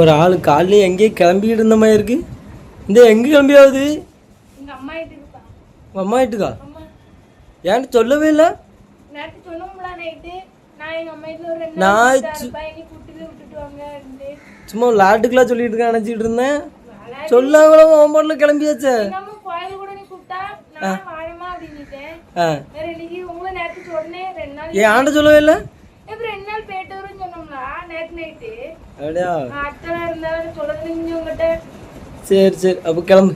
ஒரு ஆள் காலையில எங்கேயோ கிளம்பிக்கிட்டு இருந்த மாதிரி இருக்கு. இந்த எங்கே கிளம்பியாவது? உங்கள் அம்மா வீட்டுக்கா? ஏன்ட்டு சொல்லவே இல்லை? நான் சும்மா விளாட்டுக்கெல்லாம் சொல்லிட்டு இருக்கேன் நினச்சிட்டு இருந்தேன். சொல்லாங்களோ ஓம்பாட்டில் கிளம்பியாச்சே? எங்க அம்மா கோயில் கூட சரி சரி அப்போ கிளம்பு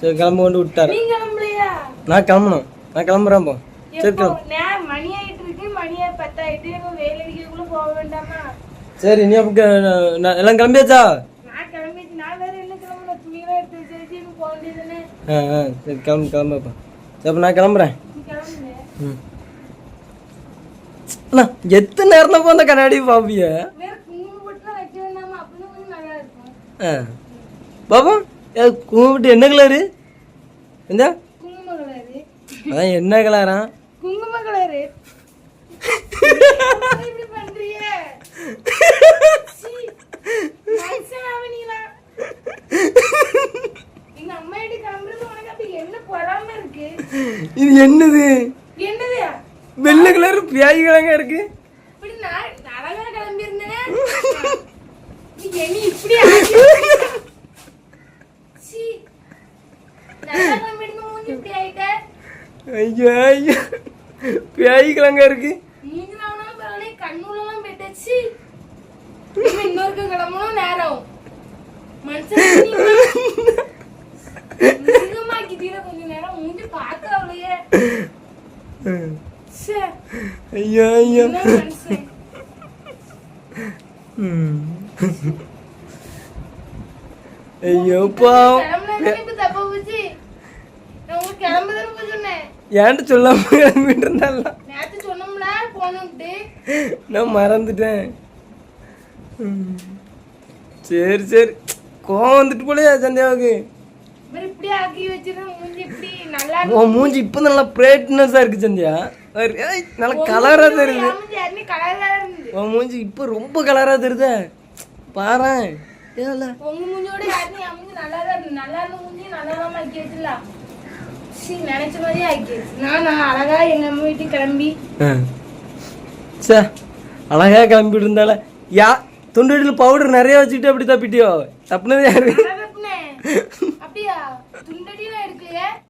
சரி கிளம்பு கொண்டு விட்டாரு நான் கிளம்பணும் நான் கிளம்புறேன் போ சரி கிளம்பு சரி நீ அப்போ எல்லாம் கிளம்பியாச்சா ஆ ஆ சரி கிளம்பு கிளம்புப்பா சரி அப்போ நான் கிளம்புறேன் ம் அண்ணா எத்தனை நேரம் தான் அந்த கண்ணாடி பாப்பிய ஆ. பாப்பா ஏ கும்பிட்டு என்ன கலரு கலரு அதான் என்ன கலரா குங்கும கலரு இது என்னது? என்னது? வெள்ளை கலர் பியாய் கிழங்க இருக்கு. இப்படி நான் அழகா கிளம்பி இருந்தேனே இப்படி ஐயோ ஐயோ பியாய் கிழங்க இருக்கு மூஞ்சில வேணாலும் பரவாயில்ல கண்ணுலாம் போயிட்டாச்சு இனிமே இன்னொருக்கு கிளம்பணும் நேரம் மனுஷன் மிருகமாக்கிட்டீங்க கொஞ்ச நேரம் மூஞ்சி பார்க்க அவளையே ச்சே, ஐயோ ஐயோ என்ன மனுஷன் ம். ஐயோ பாவம் கிளம்புனதுக்கு இப்ப தப்பா போச்சு நான் உங்களுக்கு கிளம்புதானே போய் சொன்னேன் ஏன்ட்டு சொல்லாம கிளம்பிட்டு இருந்தால நான் மறந்துட்டேன். சரி சரி. கோவம் வந்துட்டு போலயா சந்தியாவுக்கு. உன் மூஞ்சி இப்போ நல்லா பிரைட்னஸாக இருக்கு சந்தியா. நல்லா கலராக தெரியுது. உன் மூஞ்சி இப்போ ரொம்ப கலராக தெரியுதே. பாரேன். ஏல நினைச்ச நான் அழகா எங்க அம்மா வீட்டுக்கு கிளம்பி. சே அழகா கிளம்பிட்டு இருந்தால யா துண்டடியில் பவுடர் நிறைய வச்சுட்டு அப்படி தப்பிட்டியோ? தப்புனது யாரு. அப்படியா?